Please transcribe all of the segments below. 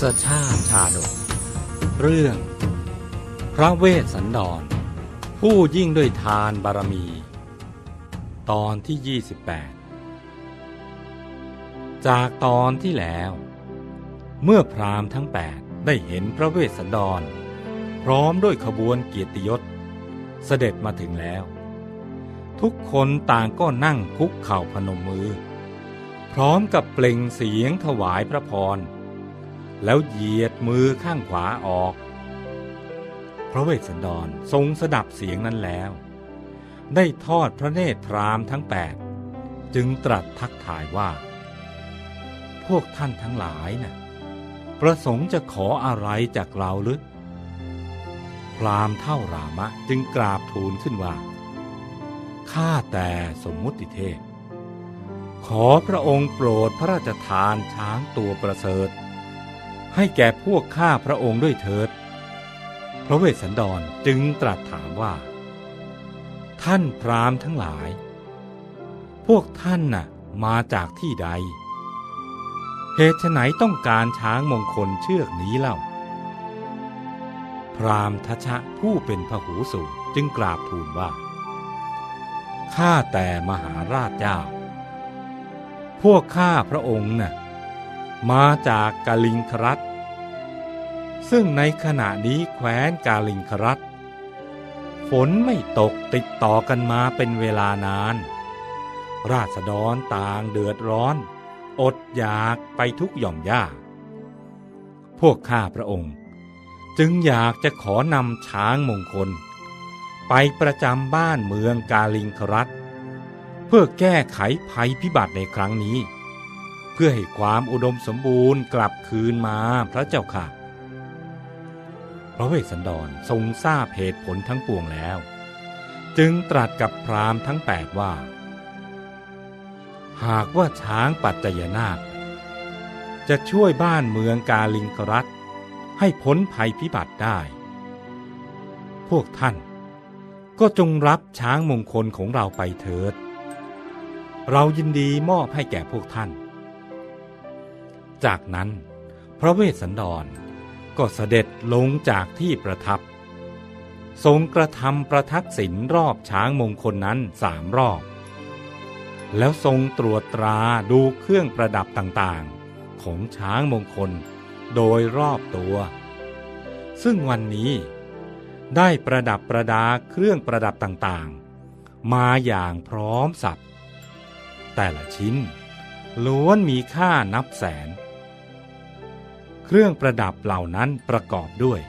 ศชาติชาดก เรื่อง พระเวสสันดร ผู้ยิ่งด้วยทานบารมี ตอนที่ 28 จากตอนที่แล้ว เมื่อพราหมณ์ทั้งแปดได้เห็นพระเวสสันดร พร้อมด้วยขบวนเกียรติยศ เสด็จมาถึงแล้ว ทุกคนต่างก็นั่งคุกเข่าพนมมือ พร้อมกับเปล่งเสียงถวายพระพร แล้วเหยียดมือข้างขวาออก พระเวสสันดรทรงสดับเสียงนั้นแล้ว ได้ทอดพระเนตรพรามทั้งแปดจึงตรัสทักทายว่า พวกท่านทั้งหลายนะ่ะประสงค์จะขออะไรจากเราหรือ พรามเท่ารามะจึงกราบทูลขึ้นว่า ข้าแต่สมมุติเทพ ขอพระองค์โปรดพระราชทานช้างตัวประเสริฐ ให้แก่พวกข้าพระองค์ด้วยเถิด พระเวสสันดรจึงตรัสถามว่า ท่านพราหมณ์ทั้งหลาย พวกท่านน่ะมาจากที่ใด เหตุไหนต้องการช้างมงคลเชือกนี้เล่า พราหมณ์ทชะผู้เป็นพหูสูตรจึงกราบทูลว่าข้าแต่มหาราชเจ้า พวกข้าพระองค์น่ะมาจากกาลิงครัต ซึ่งในขณะนี้แคว้นกาลิงครัตฝนไม่ตกติดต่อกันมาเป็นเวลานาน ราษฎรต่างเดือดร้อน อดอยากไปทุกหย่อมย่า พวกข้าพระองค์ จึงอยากจะขอนำช้างมงคล ไปประจำบ้านเมืองกาลิงครัตเพื่อแก้ไขภัยพิบัติในครั้งนี้ เพื่อให้ความอุดมสมบูรณ์กลับคืนมาพระเจ้าค่ะ พระเวสสันดรทรงทราบเหตุผลทั้งปวงแล้ว จึงตรัสกับพราหมณ์ทั้งแปดว่า หากว่าช้างปัจจยนาค จะช่วยบ้านเมืองกาลิงครัตให้พ้นภัยพิบัติได้ พวกท่านก็จงรับช้างมงคลของเราไปเถิด เรายินดีมอบให้แก่พวกท่าน จากนั้นพระเวสสันดร ก็เสด็จลงจากที่ประทับ ทรงกระทำประทักษิณรอบช้างมงคลนั้นสามรอบ แล้วทรงตรวจตราดูเครื่องประดับต่างๆ ของช้างมงคลโดยรอบตัว ซึ่งวันนี้ได้ประดับประดาเครื่องประดับต่างๆ มาอย่างพร้อมสับแต่ละชิ้นล้วนมีค่านับแสน เครื่องประดับเหล่านั้นประกอบด้วย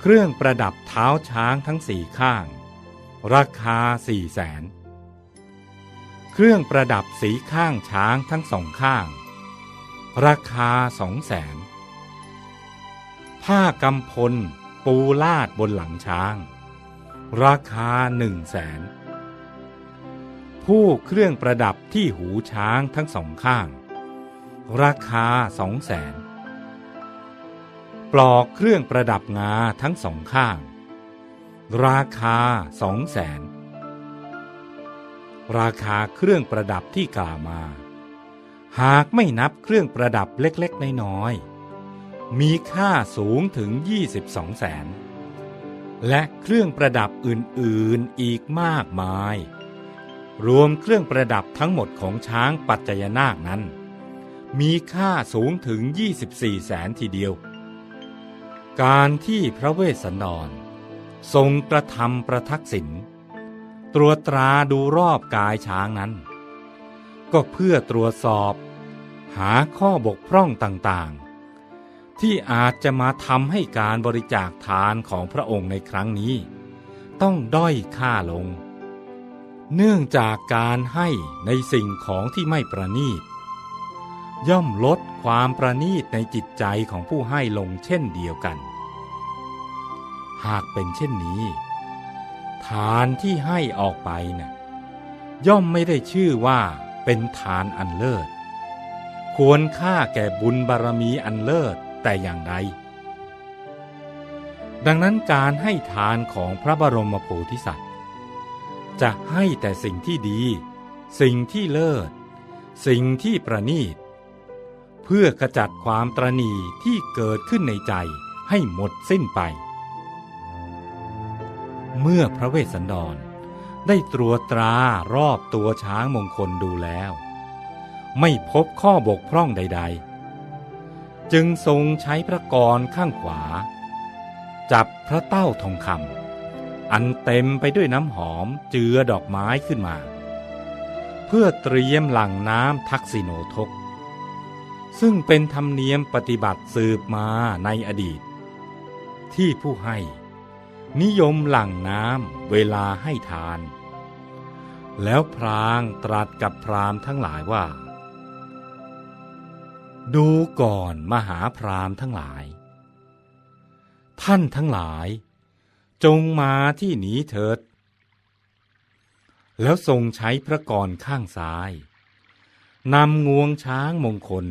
เครื่องประดับเท้าช้างทั้งสี่ข้าง ราคาสี่แสนเครื่องประดับสีข้างช้างทั้งสองข้าง ราคาสองแสนผ้ากำพลปูลาดบนหลังช้าง ราคาหนึ่งแสนผู้เครื่องประดับที่หูช้างทั้งสองข้าง ราคาสองแสนปลอกเครื่องประดับงาทั้งสองข้าง ราคาสองแสนราคาเครื่องประดับที่กล่าวมา หากไม่นับเครื่องประดับเล็กๆ น้อยๆ มีค่าสูงถึง 22 แสน และเครื่องประดับอื่นๆอีกมากมาย รวมเครื่องประดับทั้งหมดของช้างปัจจยนาคนั้น มีค่าสูงถึง 24 แสนทีเดียว การที่พระเวสสันดร ทรงกระทำประทักษิณตรวจตราดูรอบกายช้างนั้น ก็เพื่อตรวจสอบ หาข้อบกพร่องต่างๆ ที่อาจจะมาทำให้การบริจาคทานของพระองค์ในครั้งนี้ ต้องด้อยค่าลง เนื่องจากการให้ในสิ่งของที่ไม่ประณีต ย่อมลดความประณีตในจิตใจของผู้ให้ลงเช่นเดียวกัน หากเป็นเช่นนี้ ทานที่ให้ออกไปนะ่ะย่อมไม่ได้ชื่อว่าเป็นทานอันเลิศ ควรค่าแก่บุญบารมีอันเลิศแต่อย่างใดดังนั้นการให้ทานของพระบรมโพธิสัตว์ จะให้แต่สิ่งที่ดี สิ่งที่เลิศ สิ่งที่ประณีต เพื่อขจัดความตรณีที่เกิดขึ้นในใจให้หมดสิ้นไป เมื่อพระเวสสันดรได้ตรวจตรารอบตัวช้างมงคลดูแล้ว ไม่พบข้อบกพร่องใด ๆ จึงทรงใช้พระกรข้างขวา จับพระเต้าทองคำอันเต็มไปด้วยน้ำหอมเจือดอกไม้ขึ้นมา เพื่อเตรียมหลังน้ำทักษิโนทก ซึ่งเป็นธรรมเนียมปฏิบัติสืบมาในอดีต ที่ผู้ให้ นิยมหลั่งน้ำเวลาให้ทาน แล้วพรางตรัสกับพรามทั้งหลายว่า ดูก่อนมหาพรามทั้งหลาย ท่านทั้งหลาย จงมาที่นี้เถิด แล้วทรงใช้พระกรข้างซ้ายนำงวงช้างมงคล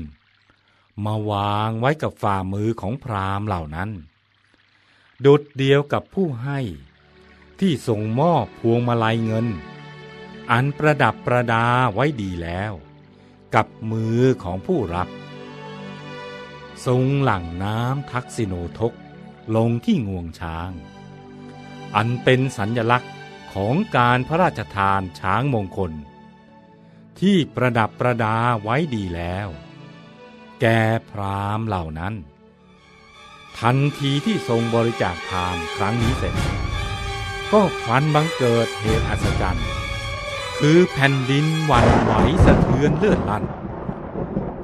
มาวางไว้กับฝ่ามือของพรามเหล่านั้น ดุดเดียวกับผู้ให้ที่ส่งมอบพวงมาลัยเงิน อันประดับประดาไว้ดีแล้ว กับมือของผู้รับ ทรงหลั่งน้ำทักษิโนทกลงที่งวงช้าง อันเป็นสัญญลักษณ์ของการพระราชทานช้างมงคล ที่ประดับประดาไว้ดีแล้ว แก่พรามเหล่านั้น ทันทีที่ทรงบริจาคทานครั้งนี้เสร็จ ก็พลันบังเกิดเหตุอัศจรรย์ คือแผ่นดินหวั่นไหวสะเทือนเลือดลั่น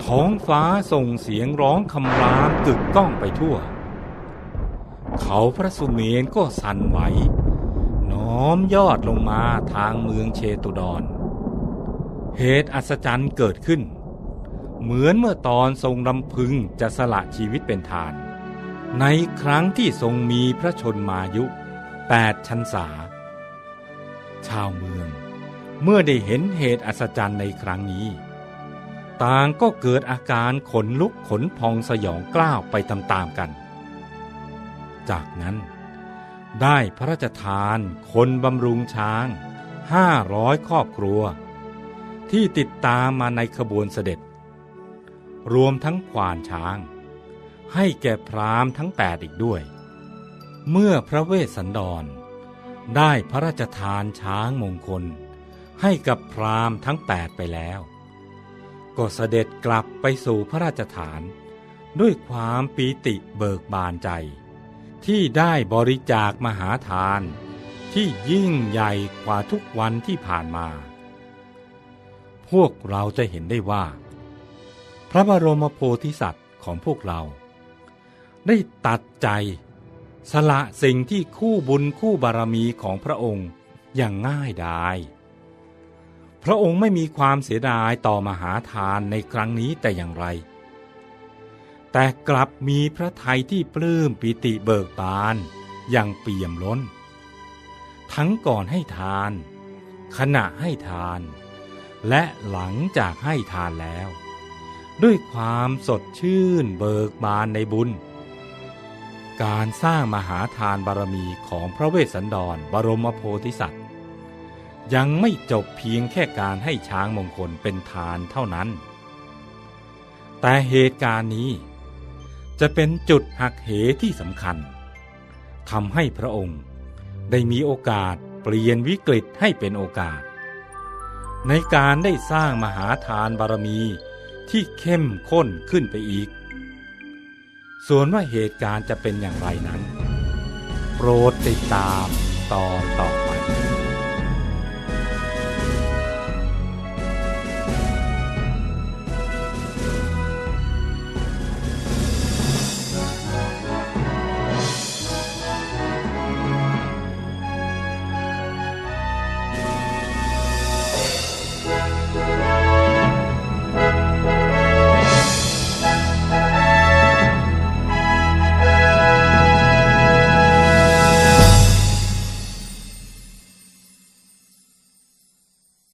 ท้องฟ้าส่งเสียงร้องคำรามกึกก้องไปทั่ว เขาพระสุเมนก็สั่นไหวน้อมยอดลงมาทางเมืองเชตุดร เหตุอัศจรรย์เกิดขึ้น เหมือนเมื่อตอนทรงลำพึงจะสละชีวิตเป็นทาน ในครั้งที่ทรงมีพระชนมายุแปดชันษา ชาวเมือง เมื่อได้เห็นเหตุอัศจรรย์ในครั้งนี้ ต่างก็เกิดอาการขนลุกขนพองสยองกล้าวไปตามๆกัน จากนั้นได้พระราชทานคนบำรุงช้างห้าร้อยครอบครัว ที่ติดตามมาในขบวนเสด็จ รวมทั้งควานช้าง ให้แก่พรามทั้งแปดอีกด้วย เมื่อพระเวสสันดร ได้พระราชทานช้างมงคล ให้กับพรามทั้งแปดไปแล้ว ก็เสด็จกลับไปสู่พระราชฐาน ด้วยความปีติเบิกบานใจ ที่ได้บริจาคมหาทาน ที่ยิ่งใหญ่กว่าทุกวันที่ผ่านมา พวกเราจะเห็นได้ว่า ระบรมโพธิสัตว์ของพวกเรา ได้ตัดใจ สละสิ่งที่คู่บุญคู่บารมีของพระองค์อย่างง่ายดาย พระองค์ไม่มีความเสียดายต่อมหาทานในครั้งนี้แต่อย่างไร แต่กลับมีพระทัยที่ปลื้มปิติเบิกบานอย่างเปี่ยมล้น ทั้งก่อนให้ทาน ขณะให้ทาน และหลังจากให้ทานแล้ว ด้วยความสดชื่นเบิกบานในบุญ การสร้างมหาทานบารมีของพระเวสสันดรบรมโพธิสัตว์ ยังไม่จบเพียงแค่การให้ช้างมงคลเป็นทานเท่านั้น แต่เหตุการณ์นี้จะเป็นจุดหักเหที่สำคัญทำให้พระองค์ได้มีโอกาสเปลี่ยนวิกฤตให้เป็นโอกาส ในการได้สร้างมหาทานบารมี ที่เข้มข้นขึ้นไปอีก ส่วนว่าเหตุการณ์จะเป็นอย่างไรนั้น โปรดติดตามตอนต่อ